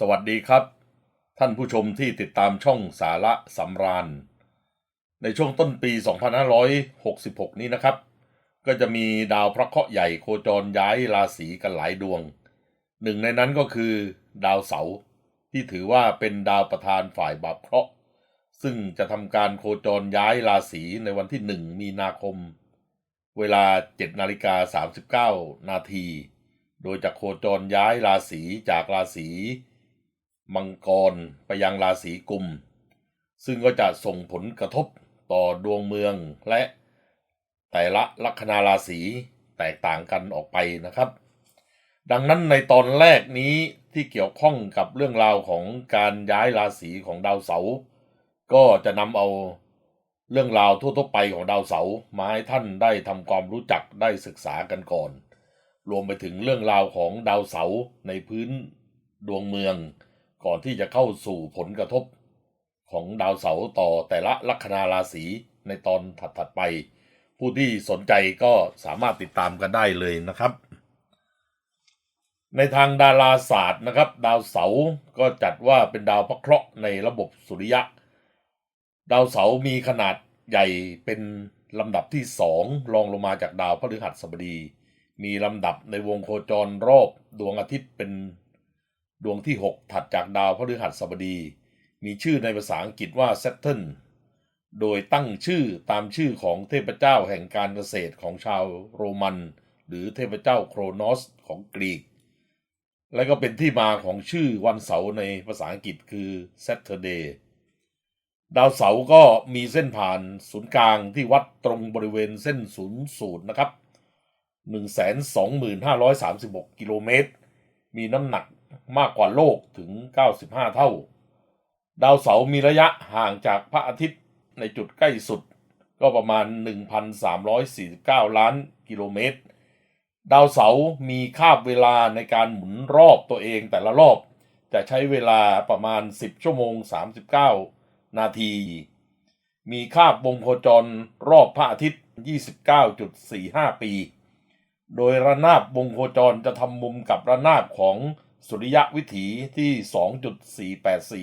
สวัสดีครับ ท่านผู้ชมที่ติดตามช่องสาระสำราญ ในช่วงต้นปี 2566 นี้นะครับ ก็จะมีดาวพระเคราะห์ใหญ่โคจรย้ายราศีกันหลายดวง หนึ่งในนั้นก็คือดาวเสาร์ที่ถือว่าเป็นดาวประธานฝ่ายบาปเคราะห์ซึ่งจะทำการโคจรย้ายราศีในวันที่ 1 มีนาคม เวลา 7นาฬิกา39 นาที โดยจะโคจรย้ายราศีจากราศี มังกรไปยังราศีกุม ซึ่งก็จะส่งผลกระทบต่อดวงเมืองและแต่ละลัคนาราศีแตกต่างกันออกไปนะครับ ดังนั้นในตอนแรกนี้ที่เกี่ยวข้องกับเรื่องราวของการย้ายราศีของดาวเสาร์ก็จะนำเอาเรื่องราวทั่วๆไปของดาวเสาร์มาให้ท่านได้ทำความรู้จักได้ศึกษากันก่อน รวมไปถึงเรื่องราวของดาวเสาร์ในพื้นดวงเมือง ก่อนที่จะเข้าสู่ผลกระทบของดาวเสาร์ต่อแต่ละลัคนาราศีในตอนถัดๆไป ผู้ที่สนใจก็สามารถติดตามกันได้เลยนะครับ ในทางดาราศาสตร์นะครับ ดาวเสาร์ก็จัดว่าเป็นดาวพระเคราะห์ในระบบสุริยะ ดาวเสาร์มีขนาดใหญ่เป็นลำดับที่สองรองลงมาจากดาวพฤหัสบดี มีลำดับในวงโคจรรอบดวงอาทิตย์เป็น ดวงที่ 6 ถัดจากดาวพฤหัสบดี มีชื่อในภาษาอังกฤษว่า Saturn โดยตั้งชื่อตามชื่อของเทพเจ้าแห่งการเกษตรของชาวโรมัน หรือเทพเจ้าโครโนสของกรีก และก็เป็นที่มาของชื่อวันเสาร์ในภาษาอังกฤษคือ Saturday ดาวเสาร์ก็มีเส้นผ่านศูนย์กลางที่วัดตรงบริเวณเส้นศูนย์สูตรนะครับ 125,536 กิโลเมตร มีน้ำหนัก มากกว่าโลกถึง 95 เท่า ดาวเสาร์มีระยะห่างจากพระอาทิตย์ในจุดใกล้สุด ก็ประมาณ 1,349 ล้านกิโลเมตร ดาวเสาร์มีคาบเวลาในการหมุนรอบตัวเองแต่ละรอบ จะใช้เวลาประมาณ 10 ชั่วโมง 39 นาที มีคาบวงโคจรรอบพระอาทิตย์ 29.45 ปี โดยระนาบวงโคจรจะทำมุมกับระนาบของ สุริยะวิถีที่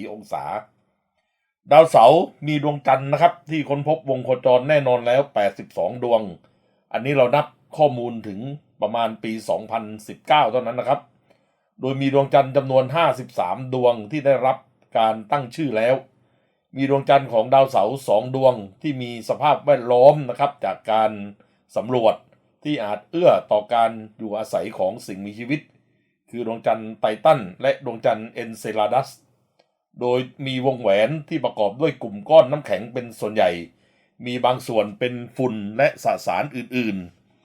2.484 องศา ดาวเสาร์มีดวงจันทร์นะครับ ที่ค้นพบวงโคจรแน่นอนแล้ว 82 ดวง อันนี้เรานับข้อมูลถึงประมาณปี 2019 เท่านั้นนะครับ โดยมีดวงจันทร์จำนวน 53 ดวงที่ได้รับการตั้งชื่อแล้ว มีดวงจันทร์ของดาวเสาร์สองดวงที่มีสภาพแวดล้อมนะครับจากการสำรวจที่อาจเอื้อต่อการอยู่อาศัยของสิ่งมีชีวิต คือดวงจันทร์ไททันและดวงจันทร์เอนเซลาดัส โดยมีวงแหวนที่ประกอบด้วยกลุ่มก้อนน้ำแข็งเป็นส่วนใหญ่ มีบางส่วนเป็นฝุ่นและสสารอื่น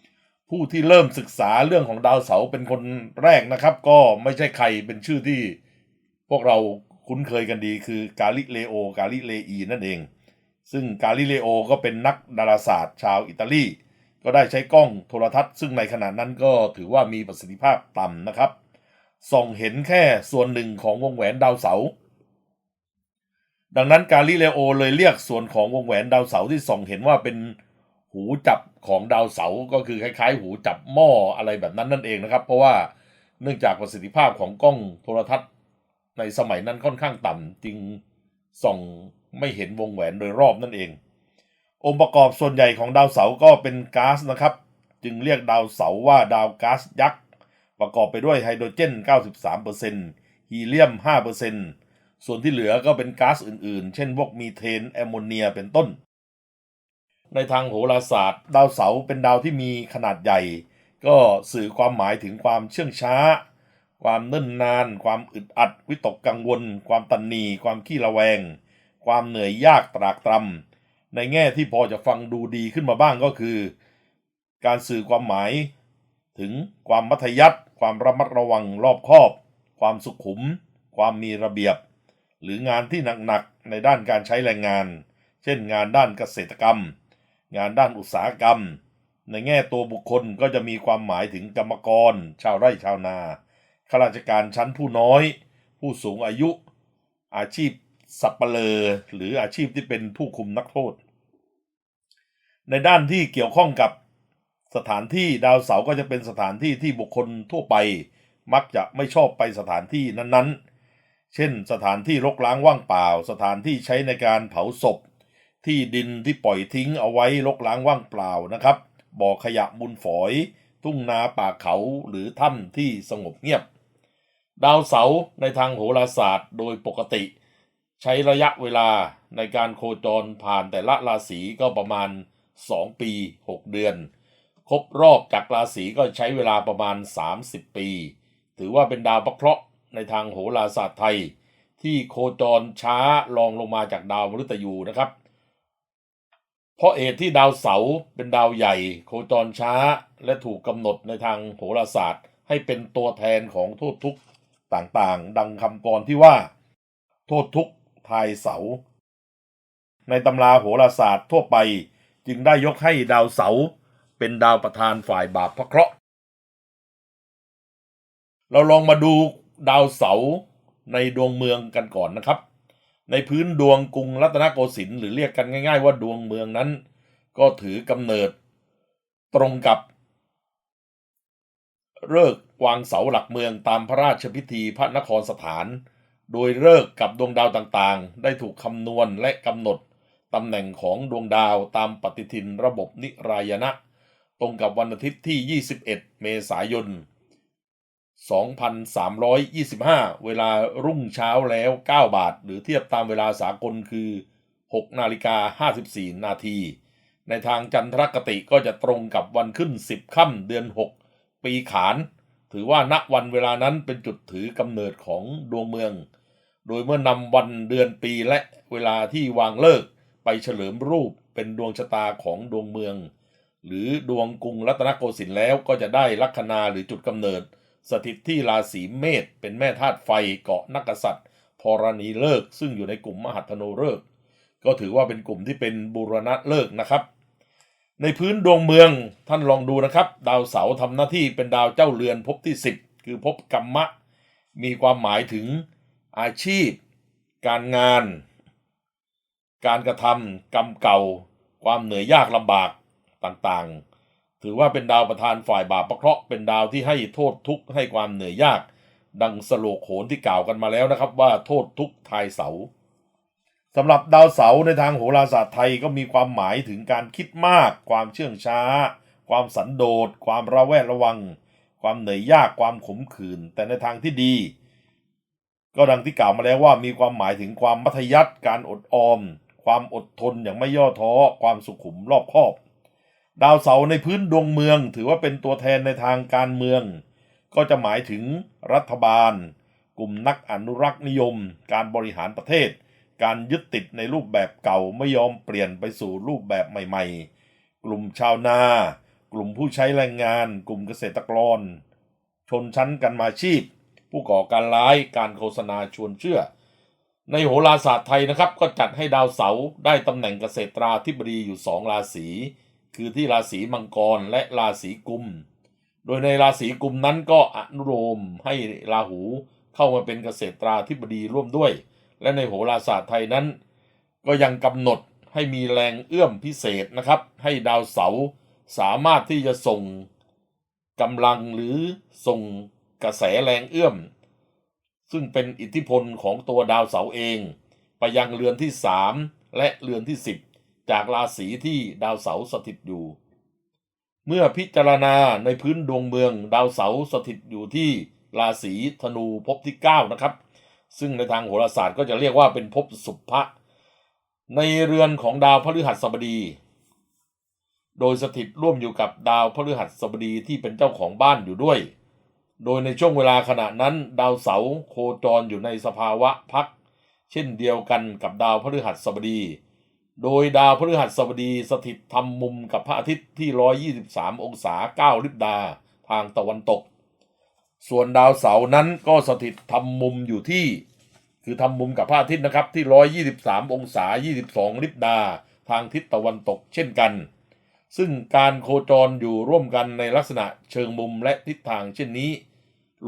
ๆ ผู้ที่เริ่มศึกษาเรื่องของดาวเสาร์เป็นคนแรกนะครับ ก็ไม่ใช่ใครเป็นชื่อที่พวกเราคุ้นเคยกันดีคือกาลิเลโอกาลิเลอีนั่นเอง ซึ่งกาลิเลโอก็เป็นนักดาราศาสตร์ชาวอิตาลี ก็ได้ใช้กล้องโทรทัศน์ ซึ่งในขณะนั้นก็ถือว่ามีประสิทธิภาพต่ำนะครับ ส่องเห็นแค่ส่วนหนึ่งของวงแหวนดาวเสาร์ดังนั้นกาลิเลโอเลยเรียกส่วนของวงแหวนดาวเสาร์ที่ส่องเห็นว่าเป็นหูจับของดาวเสาร์ก็คือคล้ายๆ หูจับหม้ออะไรแบบนั้นนั่นเองนะครับ เพราะว่าเนื่องจากประสิทธิภาพของกล้องโทรทัศน์ ในสมัยนั้นค่อนข้างต่ำจึงส่องไม่เห็นวงแหวนโดยรอบนั่นเอง องค์ประกอบส่วนใหญ่ของดาวเสาร์ก็เป็นก๊าซนะครับ จึงเรียกดาวเสาร์ว่าดาวก๊าซยักษ์ ประกอบไปด้วยไฮโดรเจน 93%ฮีเลียม 5%ส่วนที่เหลือก็เป็นก๊าซอื่นๆ เช่นพวกมีเทนแอมโมเนียเป็นต้น ในทางโหราศาสตร์ ดาวเสาร์เป็นดาวที่มีขนาดใหญ่ ก็สื่อความหมายถึงความเชื่องช้า ความเนิ่นนาน ความอึดอัด วิตกกังวล ความตันนี ความขี้ระแวง ความเหนื่อยยากตรากตรำในแง่ที่พอจะฟังดูดีขึ้นมาบ้างก็คือ การสื่อความหมายถึงความมัธยัติ ความระมัดระวังรอบคอบ ความสุขุม ความมีระเบียบ หรืองานที่หนักๆในด้านการใช้แรงงาน เช่นงานด้านเกษตรกรรม งานด้านอุตสาหกรรม ในแง่ตัวบุคคลก็จะมีความหมายถึงกรรมกร ชาวไร่ชาวนาข้าราชการชั้นผู้น้อย ผู้สูงอายุ อาชีพสับเปลอหรืออาชีพที่เป็นผู้คุมนักโทษ ในด้านที่เกี่ยวข้องกับ สถานที่ดาวเสาร์ก็จะเป็นสถานที่ที่บุคคลทั่วไป มักจะไม่ชอบไปสถานที่นั้นๆ เช่น สถานที่รกร้างว่างเปล่า สถานที่ใช้ในการเผาศพ ที่ดินที่ปล่อยทิ้งเอาไว้รกร้างว่างเปล่านะครับบ่อขยะมูลฝอย ทุ่งนาป่าเขาหรือถ้ำที่สงบเงียบ ดาวเสาร์ในทางโหราศาสตร์โดยปกติ ใช้ระยะเวลาในการโคจรผ่านแต่ละราศีก็ประมาณ 2 ปี 6 เดือน ครบรอบจากราศีก็ใช้เวลาประมาณ 30 ปี ถือว่าเป็นดาวพระเคราะห์ในทางโหราศาสตร์ไทย ที่โคจรช้ารองลงมาจากดาวมฤตยูนะครับ เพราะเหตุที่ดาวเสาร์เป็นดาวใหญ่ โคจรช้าและถูกกำหนดในทางโหราศาสตร์ ให้เป็นตัวแทนของโทษทุกข์ต่างๆ ดังคำกรที่ว่า โทษทุกข์ทายเสา ในตำราโหราศาสตร์ทั่วไปจึงได้ยกให้ดาวเสาร์ เป็นดาวประธานฝ่ายบาปพระเคราะห์ เราลองมาดูดาวเสาในดวงเมืองกันก่อนนะครับ ในพื้นดวงกรุงรัตนโกสินทร์หรือเรียกกันง่าย ๆ ว่าดวงเมืองนั้น ก็ถือกำเนิดตรงกับเลิกวางเสาหลักเมืองตามพระราชพิธีพระนครสถาน โดยเลิกกับดวงดาวต่างๆ ได้ถูกคำนวณและกำหนดตำแหน่งของดวงดาวตามปฏิทินระบบนิรายณะ ตรงกับวันอาทิตย์ที่ 21 เมษายน 2325 เวลารุ่งเช้าแล้ว 9 บาท หรือเทียบตามเวลาสากลคือ 6 นาฬิกา 54 นาที ในทางจันทรคติก็จะตรงกับวันขึ้น 10 ค่ำเดือน 6 ปีขาน ถือว่าณวันเวลานั้นเป็นจุดถือกำเนิดของดวงเมือง โดยเมื่อนำวันเดือนปีและเวลาที่วางเลิกไปเฉลิมรูปเป็นดวงชะตาของดวงเมือง หรือดวงกรุงรัตนโกสินทร์แล้วก็จะได้ลัคนาหรือจุดกำเนิด สถิตที่ราศีเมษเป็นแม่ธาตุไฟเกาะนักษัตริย์พรณีเลิกซึ่งอยู่ในกลุ่มมหัตโนเลิกก็ถือว่าเป็นกลุ่มที่เป็นบูรณะเลิกนะครับ ในพื้นดวงเมืองท่านลองดูนะครับ ดาวเสาร์ทำหน้าที่เป็นดาวเจ้าเรือนภพที่ 10 คือภพกรรมะ มีความหมายถึงอาชีพ การงาน การกระทำกรรมเก่า ความเหนื่อยยากลำบาก ต่างๆ ถือว่าเป็นดาวประธานฝ่ายบาปประเคราะห์เป็นดาวที่ให้โทษทุกข์ให้ความเหนื่อยยาก ดังสโลโหนที่กล่าวกันมาแล้วนะครับ ว่าโทษทุกข์ทายเสาสำหรับดาวเสาในทางโหราศาสตร์ไทยก็มีความหมายถึงการคิดมาก ความเชื่องช้า ความสันโดษ ความระแวดระวัง ความเหนื่อยยากความขมขื่นแต่ในทางที่ดี ก็ดังที่กล่าวมาแล้วว่ามีความหมายถึงความมัธยัติการอดออม ความอดทนอย่างไม่ย่อท้อ ความสุขุมรอบคอบ ดาวเสาร์ในพื้นดวงเมือง ถือว่าเป็นตัวแทนในทางการเมือง ก็จะหมายถึงรัฐบาล กลุ่มนักอนุรักษ์นิยม การบริหารประเทศ การยึดติดในรูปแบบเก่าไม่ยอมเปลี่ยนไปสู่รูปแบบใหม่ ๆ กลุ่มชาวนา กลุ่มผู้ใช้แรงงาน กลุ่มเกษตรกร ชนชั้นกันมาชีพ ผู้ก่อการร้ายการโฆษณาชวนเชื่อ ในโหราศาสตร์ไทยนะครับ ก็จัดให้ดาวเสาร์ได้ตำแหน่งเกษตราธิบดีอยู่สองราศี คือที่ราศีมังกรและราศีกุม โดยในราศีกุมนั้นก็อนุโลมให้ราหูเข้ามาเป็นเกษตราธิบดีร่วมด้วย และในโหราศาสตร์ไทยนั้น ก็ยังกำหนดให้มีแรงเอื้อมพิเศษนะครับ ให้ดาวเสาร์สามารถที่จะส่งกำลังหรือส่งกระแสแรงเอื้อม ซึ่งเป็นอิทธิพลของตัวดาวเสาร์เอง ไปยังเรือนที่ 3 และเรือนที่ 10 จากราศีที่ดาวเสาร์สถิตอยู่ เมื่อพิจารณาในพื้นดวงเมืองดาวเสาร์สถิตอยู่ที่ราศีธนูภพที่ 9 นะครับ ซึ่งในทางโหราศาสตร์ก็จะเรียกว่าเป็นภพสุภะในเรือนของดาวพฤหัสบดี โดยสถิตร่วมอยู่กับดาวพฤหัสบดีที่เป็นเจ้าของบ้านอยู่ด้วย โดยในช่วงเวลาขณะนั้น ดาวเสาร์โคจรอยู่ในสภาวะพัก เช่นเดียวกันกับดาวพฤหัสบดี โดยดาวพฤหัสบดีสถิตทำมุมกับพระอาทิตย์ที่ 123 องศา 9 ลิบดาทางตะวันตก ส่วนดาวเสาร์นั้นก็สถิตทำมุมอยู่ที่ คือทำมุมกับพระอาทิตย์นะครับที่ 123 องศา 22 ลิบดาทางทิศตะวันตกเช่นกัน ซึ่งการโคจรอยู่ร่วมกันในลักษณะเชิงมุมและทิศทางเช่นนี้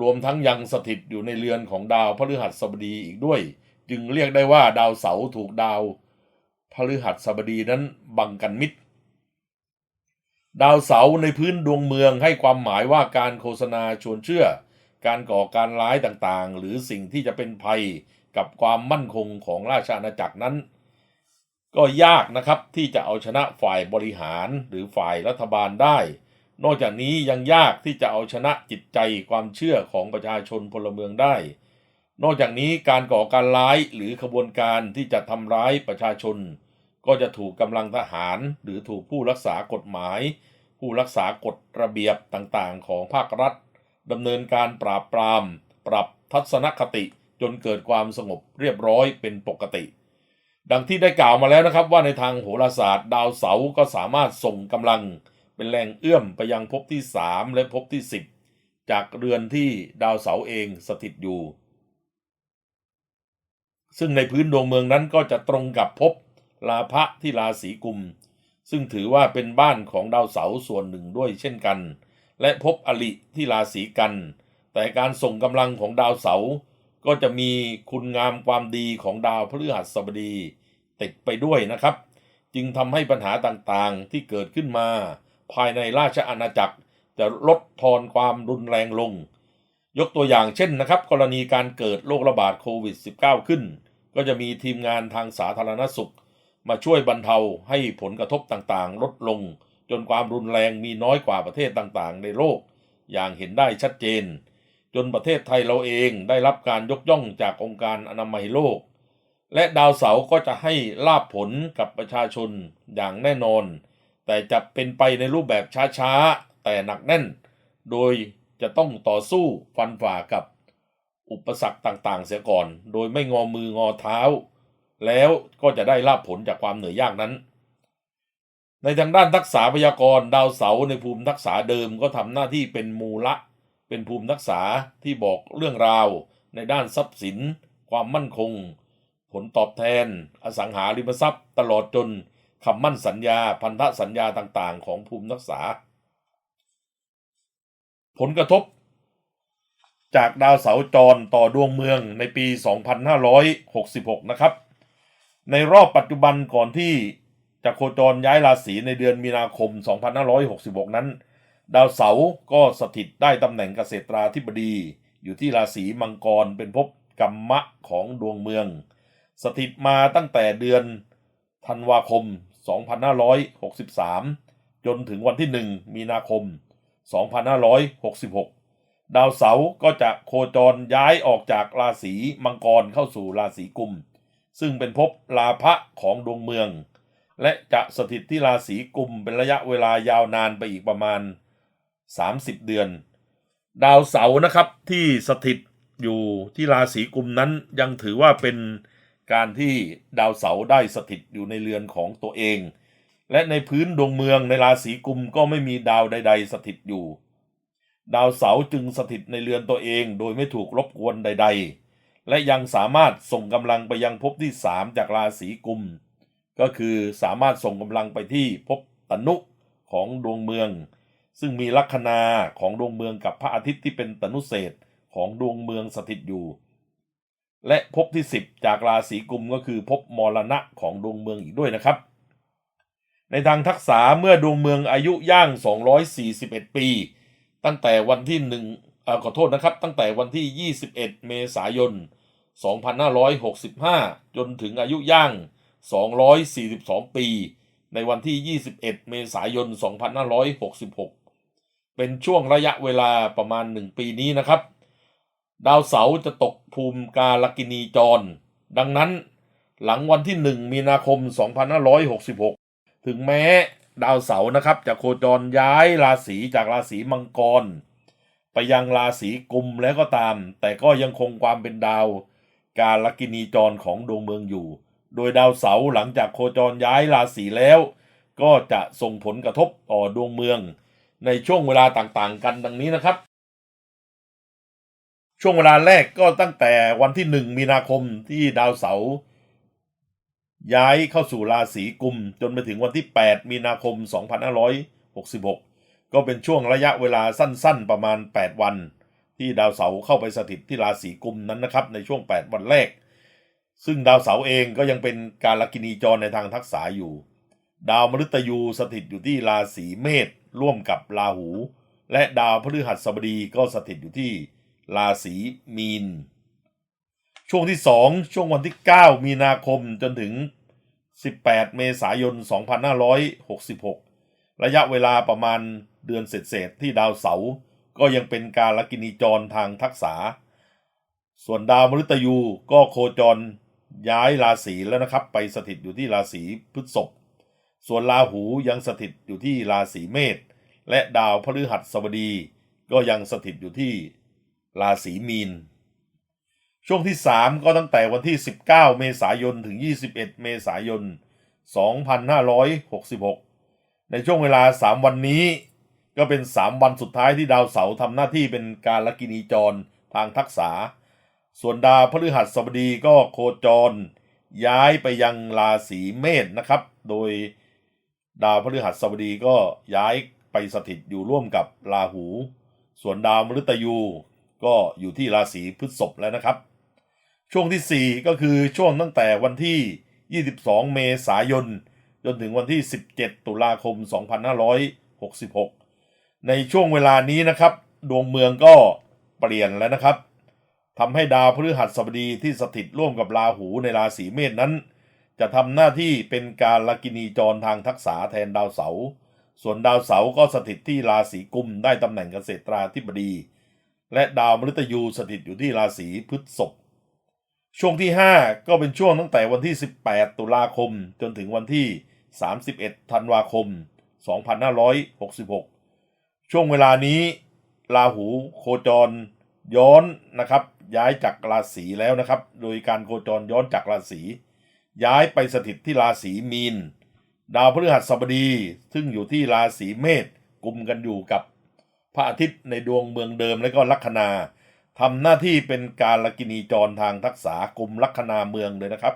รวมทั้งยังสถิตอยู่ในเรือนของดาวพฤหัสบดีอีกด้วย จึงเรียกได้ว่าดาวเสาร์ถูกดาว ฤหัสบดีนั้นบังกันมิตรดาวเสาในพื้นดวงเมืองให้ความหมายว่าการโฆษณาชวนเชื่อ การก่อการร้ายต่างๆ หรือสิ่งที่จะเป็นภัยกับความมั่นคงของราชอาณาจักรนั้น ก็ยากนะครับที่จะเอาชนะฝ่ายบริหารหรือฝ่ายรัฐบาลได้ นอกจากนี้ยังยากที่จะเอาชนะจิตใจความเชื่อของประชาชนพลเมืองได้ นอกจากนี้การก่อการร้ายหรือขบวนการที่จะทำร้ายประชาชน ก็จะถูกกำลังทหารหรือถูกผู้รักษากฎหมาย ผู้รักษากฎระเบียบต่างๆ ของภาครัฐดำเนินการปราบปราม ปรับทัศนคติจนเกิดความสงบเรียบร้อยเป็นปกติ ดังที่ได้กล่าวมาแล้วนะครับว่าในทางโหราศาสตร์ ดาวเสาร์ก็สามารถส่งกำลัง เป็นแรงเอื้อมไปยังภพที่ 3 และภพที่ 10 จากเรือนที่ดาวเสาร์เองสถิตอยู่ ซึ่งในพื้นดวงเมืองนั้นก็จะตรงกับภพ ลาภะที่ราศีกุม ซึ่งถือว่าเป็นบ้านของดาวเสาร์ส่วนหนึ่งด้วยเช่นกัน และภพอลิที่ราศีกัน แต่การส่งกำลังของดาวเสาร์ก็จะมีคุณงามความดีของดาวพฤหัสบดี ติดไปด้วยนะครับ จึงทำให้ปัญหาต่างๆที่เกิดขึ้นมา ภายในราชอาณาจักรจะลดทอนความรุนแรงลง ยกตัวอย่างเช่นนะครับ กรณีการเกิดโรคระบาดโควิด -19 ขึ้น ก็จะมีทีมงานทางสาธารณสุข มาช่วยบรรเทาให้ผลกระทบต่างๆ ลดลง จนความรุนแรงมีน้อยกว่าประเทศต่างๆ ในโลก อย่างเห็นได้ชัดเจน จนประเทศไทยเราเองได้รับการยกย่องจากองค์การอนามัยโลก และดาวเสาร์ก็จะให้ลาบผลกับประชาชนอย่างแน่นอน แต่จะเป็นไปในรูปแบบช้าๆ แต่หนักแน่น โดยจะต้องต่อสู้ฟันฝ่ากับอุปสรรคต่างๆ เสียก่อน โดยไม่งอมืองอเท้า แล้วก็จะได้ลาบผลจากความเหนื่อยยากนั้น ในทางด้านทักษะพยากรณ์ดาวเสาร์ในภูมิทักษะเดิมก็ทำหน้าที่เป็นมูละ เป็นภูมิทักษะที่บอกเรื่องราว ในด้านทรัพย์สิน ความมั่นคง ผลตอบแทน อสังหาริมทรัพย์ ตลอดจนคำมั่นสัญญาพันธสัญญาต่างๆ ของภูมิทักษะผลกระทบ จากดาวเสาร์จรต่อดวงเมืองในปี 2566 นะครับ ในรอบปัจจุบันก่อนที่จะโคจรย้ายราศีในเดือนมีนาคม 2566 นั้น ดาวเสาร์ก็สถิตได้ตำแหน่งเกษตราธิบดี อยู่ที่ราศีมังกรเป็นภพกรรมะของดวงเมือง สถิตมาตั้งแต่เดือนธันวาคม 2563 จนถึงวันที่ 1 มีนาคม 2566 ดาวเสาร์ก็จะโคจรย้ายออกจากราศีมังกรเข้าสู่ราศีกุม ซึ่งเป็นภพลาภะของดวงเมือง และจะสถิตที่ราศีกุมเป็นระยะเวลายาวนานไปอีกประมาณ 30 เดือน ดาวเสาร์นะครับที่สถิตอยู่ที่ราศีกุมนั้นยังถือว่าเป็นการที่ดาวเสาร์ได้สถิตอยู่ในเรือนของตัวเอง และในพื้นดวงเมืองในราศีกุมก็ไม่มีดาวใด ๆ สถิตอยู่ ดาวเสาร์จึงสถิตในเรือนตัวเองโดยไม่ถูกรบกวนใด ๆ และยังสามารถส่งกำลังไปยังภพที่ 3 จากราศีกุม ก็คือสามารถส่งกำลังไปที่ภพตนุของดวงเมือง ซึ่งมีลัคนาของดวงเมืองกับพระอาทิตย์ที่เป็นตนุเศษของดวงเมืองสถิตอยู่ และภพที่ 10 จากราศีกุมก็คือภพมรณะของดวงเมืองอีกด้วยนะครับ ในทางทักษะเมื่อดวงเมืองอายุย่าง 241 ปี ตั้งแต่วันที่หนึ่งขอโทษนะครับ ตั้งแต่วันที่ 21 เมษายน 2565 จนถึงอายุย่าง 242 ปี ในวันที่ 21 เมษายน 2566 เป็นช่วงระยะเวลาประมาณ 1 ปีนี้นะครับ ดาวเสาร์จะตกภูมิกาลกินีจร ดังนั้นหลังวันที่ 1 มีนาคม 2566 ถึงแม้ดาวเสาร์นะครับจะโคจรย้ายราศีจากราศีมังกร ไปยังราศีกุมแล้วก็ตาม แต่ก็ยังคงความเป็นดาว กาลกินีจรของดวงเมืองอยู่ โดยดาวเสาร์หลังจากโคจรย้ายราศีแล้ว ก็จะส่งผลกระทบต่อดวงเมือง ในช่วงเวลาต่างๆ กันดังนี้นะครับ ช่วงเวลาแรกก็ตั้งแต่วันที่หนึ่งมีนาคมที่ดาวเสาร์ย้ายเข้าสู่ราศีกุม จนไปถึงวันที่ 8 มีนาคม 2566 ก็เป็นช่วงระยะเวลาสั้นๆ ประมาณ 8 วัน ที่ดาวเสาร์เข้าไปสถิตที่ราศีกุมนั้นนะครับ ในช่วง 8 วันแรก ซึ่งดาวเสาร์เองก็ยังเป็นการลักินีจรในทางทักษะอยู่ ดาวมฤตยูสถิตอยู่ที่ราศีเมษร่วมกับราหู และดาวพฤหัสบดีก็สถิตอยู่ที่ราศีมีน ช่วงที่ 2 ช่วงวันที่ 9 มีนาคมจนถึง 18 เมษายน 2566 ระยะเวลาประมาณเดือนเศษๆที่ดาวเสาร์ ก็ยังเป็นการลกินีจรทางทักษะส่วนดาวมฤตยูก็โคจรย้ายราศีแล้วนะครับ ไปสถิตอยู่ที่ราศีพฤษภส่วนราหูยังสถิตอยู่ที่ราศีเมษและดาวพฤหัสบดี ก็ยังสถิตอยู่ที่ราศีมีน ช่วงที่ 3 ก็ตั้งแต่วันที่ 19 เมษายนถึง 21 เมษายน 2566 ในช่วงเวลา 3 วันนี้ ก็เป็น 3 วันสุดท้ายที่ดาวเสาร์ทำหน้าที่เป็นการลกินีจรทางทักษะส่วนดาวพฤหัสบดีก็โคจร ย้ายไปยังราศีเมษนะครับ โดยดาวพฤหัสบดีก็ย้ายไปสถิตอยู่ร่วมกับราหู ส่วนดาวมฤตยูก็อยู่ที่ราศีพฤษภแล้วนะครับ ช่วงที่ 4 ก็คือช่วงตั้งแต่วันที่ 22 เมษายน จนถึงวันที่ 17 ตุลาคม 2566 ในช่วงเวลานี้นะครับ ดวงเมืองก็เปลี่ยนแล้วนะครับทำให้ดาวพฤหัสบดีที่สถิตร่วมกับราหูในราศีเมษนั้น จะทำหน้าที่เป็นการลกินีจรทางทักษะแทนดาวเสาร์ส่วนดาวเสาร์ก็สถิตที่ราศีกุมได้ตำแหน่งเกษตราธิบดี และดาวมฤตยูสถิตอยู่ที่ราศีพฤษภช่วงที่ 5 ก็เป็นช่วงตั้งแต่วันที่ 18 ตุลาคม จนถึงวันที่ 31 ธันวาคม 2566 ช่วงเวลานี้ราหูโคจรย้อนนะครับ ย้ายจากราศีแล้วนะครับ โดยการโคจรย้อนจากราศีย้ายไปสถิตที่ราศีมีน ดาวพฤหัสบดี ซึ่งอยู่ที่ราศีเมษกุมกันอยู่กับพระอาทิตย์ในดวงเมืองเดิมและก็ลัคนาทำหน้าที่เป็นการลกินีจรทางทักษะกุมลัคนาเมืองเลยนะครับ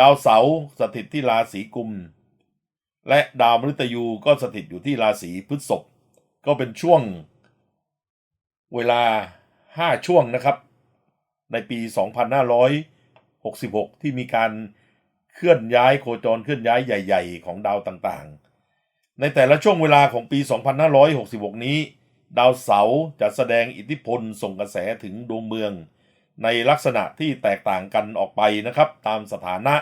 ดาวเสาร์สถิตที่ราศีกุม และดาวมฤตยูก็สถิตอยู่ที่ราศีพฤษภ ก็เป็นช่วงเวลา 5 ช่วงนะครับ ในปี 2566 ที่มีการเคลื่อนย้ายโคจรเคลื่อนย้ายใหญ่ ๆ ของดาวต่างๆ ในแต่ละช่วงเวลาของปี 2566 นี้ ดาวเสาร์จะแสดงอิทธิพลส่งกระแสถึงดวงเมือง ในลักษณะที่แตกต่างกันออกไปนะครับ ตามสถานะ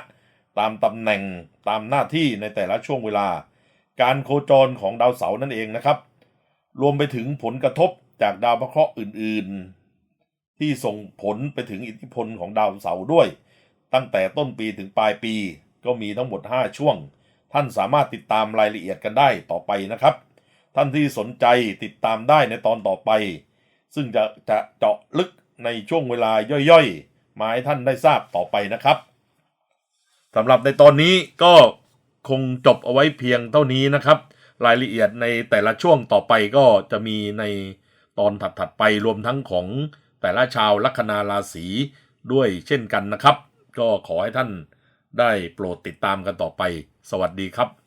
ตามตำแหน่งตามหน้าที่ในแต่ละช่วงเวลา การโคจรของดาวเสาร์นั่นเองนะครับ รวมไปถึงผลกระทบจากดาวพระเคราะห์อื่นๆ ที่ส่งผลไปถึงอิทธิพลของดาวเสาร์ด้วย ตั้งแต่ต้นปีถึงปลายปีก็มีทั้งหมด 5 ช่วง ท่านสามารถติดตามรายละเอียดกันได้ต่อไปนะครับ ท่านที่สนใจติดตามได้ในตอนต่อไป ซึ่งจะจะเจาะลึกในช่วงเวลาย่อยๆ มาให้ท่านได้ทราบต่อไปนะครับสำหรับในตอนนี้ก็คงจบเอาไว้เพียงเท่านี้นะครับ รายละเอียดในแต่ละช่วงต่อไปก็จะมีในตอนถัดๆไปรวมทั้งของแต่ละชาวลัคนาราศีด้วยเช่นกันนะครับ ก็ขอให้ท่านได้โปรดติดตามกันต่อไป สวัสดีครับ